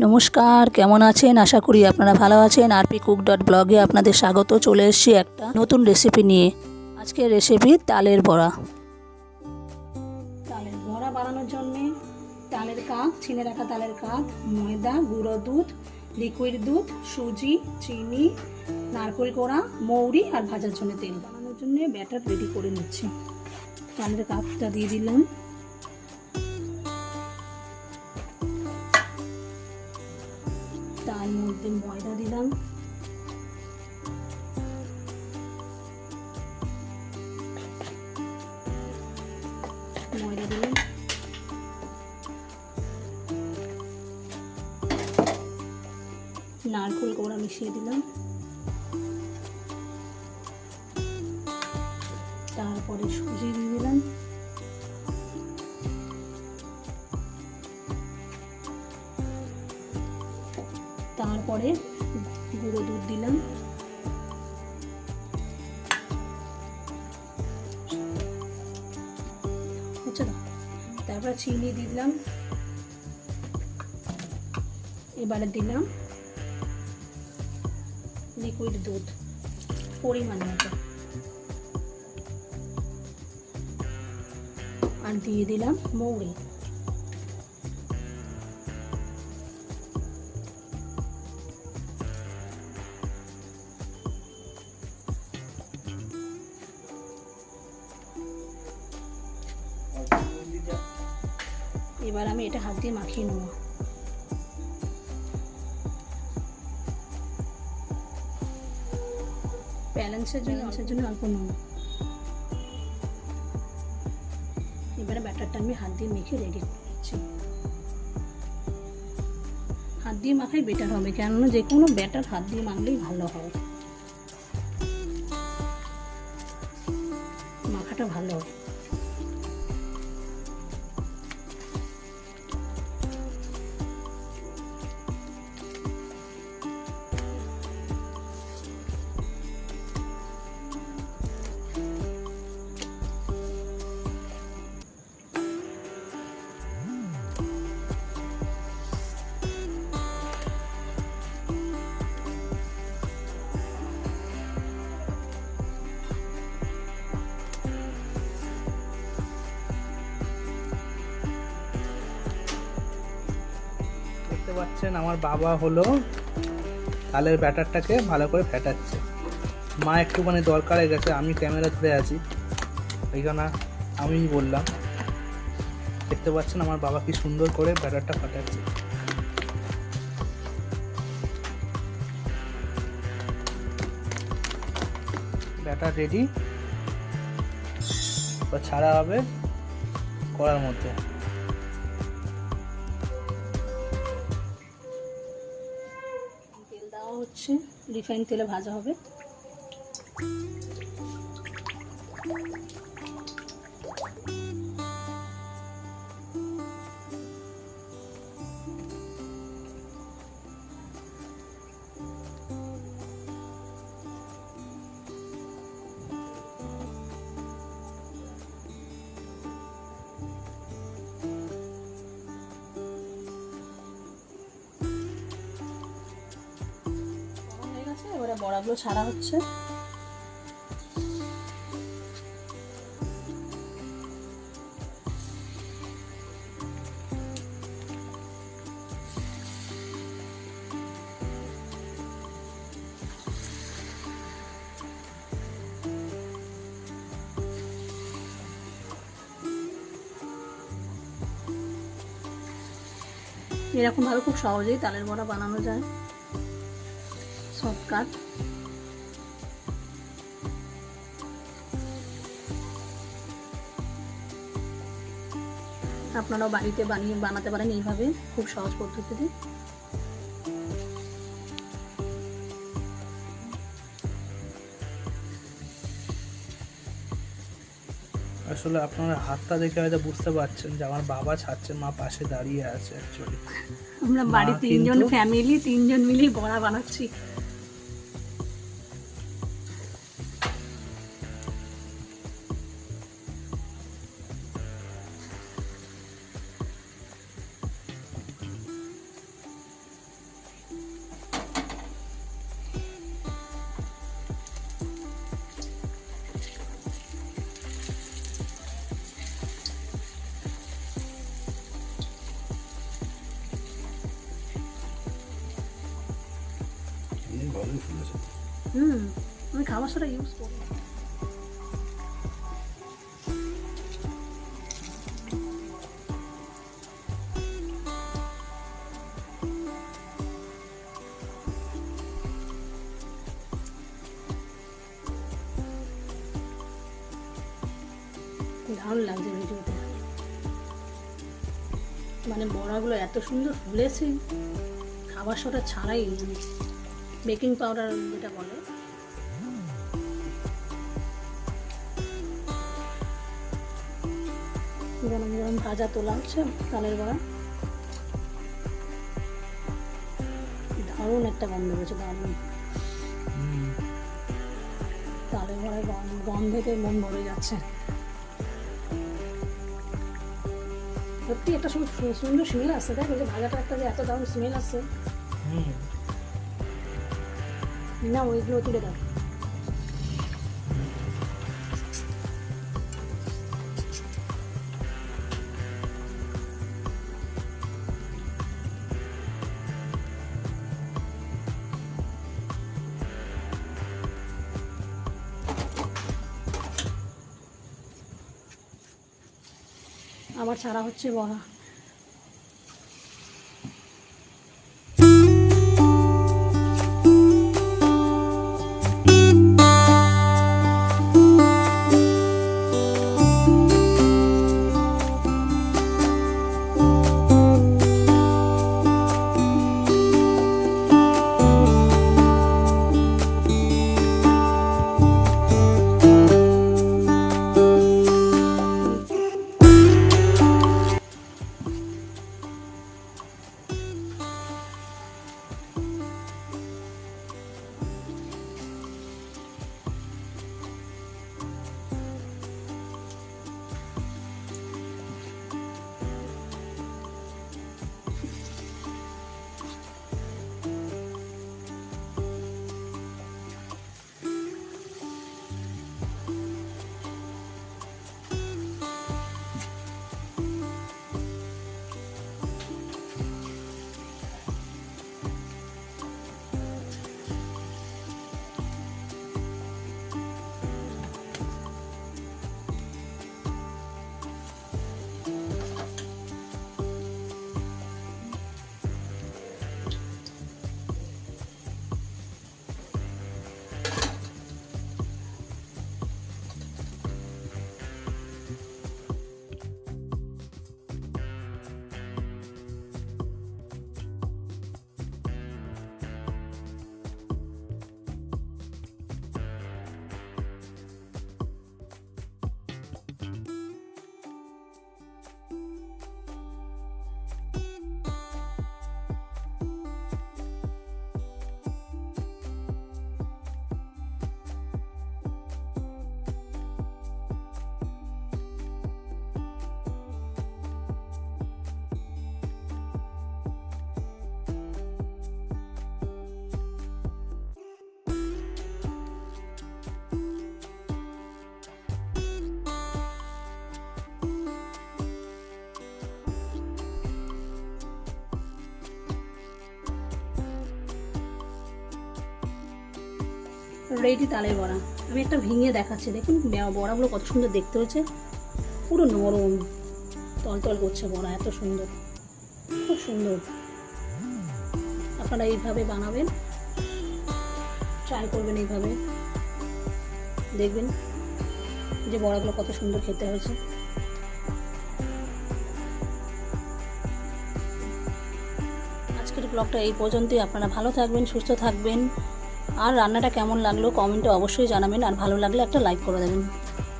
নমস্কার, কেমন আছেন? আশা করি আপনারা ভালো আছেন। আরপি কুক ডট ব্লগে আপনাদের স্বাগত। চলে এসেছি একটা নতুন রেসিপি নিয়ে। আজকের রেসিপি তালের বড়া। তালের বড়া বানানোর জন্যে তালের কাক, ছিনে রাখা তালের কাক, ময়দা, গুঁড়ো দুধ লিকুইড দুধ, সুজি, চিনি, নারকেল কোড়া, মৌরি আর ভাজার জন্য তেল। বানানোর জন্য ব্যাটার রেডি করে নিচ্ছি। তালের কাপটা দিয়ে দিলাম। মধ্যে ময়দা দিলাম। ময়দা দিলাম। নারকেল কোড়া মিশিয়ে দিলাম। তারপরে সুজি দিয়ে দিলাম। তারপরে গুঁড়ো দুধ দিলাম। তো তারপর চিনি দিলাম। এবারে দিলাম লিকুইড দুধ, পরিমাণ মতো। আর দিয়ে দিলাম মৌরি। এবার আমি এটা হাত দিয়ে মাখিয়ে নেব। ব্যালেন্সের জন্য ব্যালেন্সের জন্য অল্প নুন। এবারে ব্যাটারটা আমি হাত দিয়ে মেখে রেডি করছি। হাত দিয়ে মাখাই বেটার হবে, কেননা যে কোনো ব্যাটার হাত দিয়ে মাখলেই ভালো হয়। মাখাটা ভালো হয়। পাচ্ছেন, আমার বাবা হলো তালের ব্যাটারটাকে ভালো করে ফেটাচ্ছে। মা একটুখানি দরকারে গেছে, আমি ক্যামেরা ধরে আছি। এই জন্য আমি বললাম, দেখতে পাচ্ছেন আমার বাবা কি সুন্দর করে ব্যাটারটা ফাটাচ্ছে। ব্যাটার রেডি ছাড়া হবে করার মধ্যে। হচ্ছে রিফাইন তেলে ভাজা হবে। বড়াগুলো ছাড়া হচ্ছে। এরকমভাবে খুব সহজেই তালের বড়া বানানো যায়। শর্টকাট আপনারাও বাড়িতে বানিয়ে বানাতে পারেন এইভাবে খুব সহজ পদ্ধতিতে। আসলে আপনারা হাতটা দেখে হয়তো বুঝতে পারছেন যে আমার বাবা ছাড়ছেন মা পাশে দাঁড়িয়ে আছে অ্যাকচুয়ালি আমরা বাড়ি তিনজন ফ্যামিলি তিনজন মিলেই বড়া বানাচ্ছি। ভালোই ফুলেছে। হুম, আমি খাবার ইউজ করি। দারুণ লাগছে ভিডিওতে। মানে বড়াগুলো এত সুন্দর ফুলেছে, খাবার সোডা ছাড়াই। বেকিং পাউডার যেটা বলে। গরম ভাজা তোলা হচ্ছে তালের বড়া। দারুণ একটা গন্ধ হয়েছে দারুণ। তালের গন্ধ- গন্ধেতে মন ভরে যাচ্ছে। সত্যি একটা সুন্দর স্মেল আসছে দেখ ভাজাটা একটা যে এত দারুণ স্মেল আসছে। হুম। না ওইগুলো তুলে দাও আবার ছাড়া হচ্ছে বড়া রেডি তালের বড়া। আমি একটা ভেঙে দেখাচ্ছি, দেখুন বড়াগুলো কত সুন্দর দেখতে হয়েছে। পুরো নরম, তলতল করছে বড়া, এত সুন্দর। খুব সুন্দর। আপনারা এইভাবে বানাবেন, ট্রাই করবেন এইভাবে। দেখবেন যে বড়াগুলো কত সুন্দর খেতে হয়েছে। আজকের ব্লগটা এই পর্যন্তই। আপনারা ভালো থাকবেন, সুস্থ থাকবেন। আর রান্নাটা কেমন লাগল কমেন্টে অবশ্যই জানাবেন আর ভালো লাগলে একটা লাইক করে দেবেন।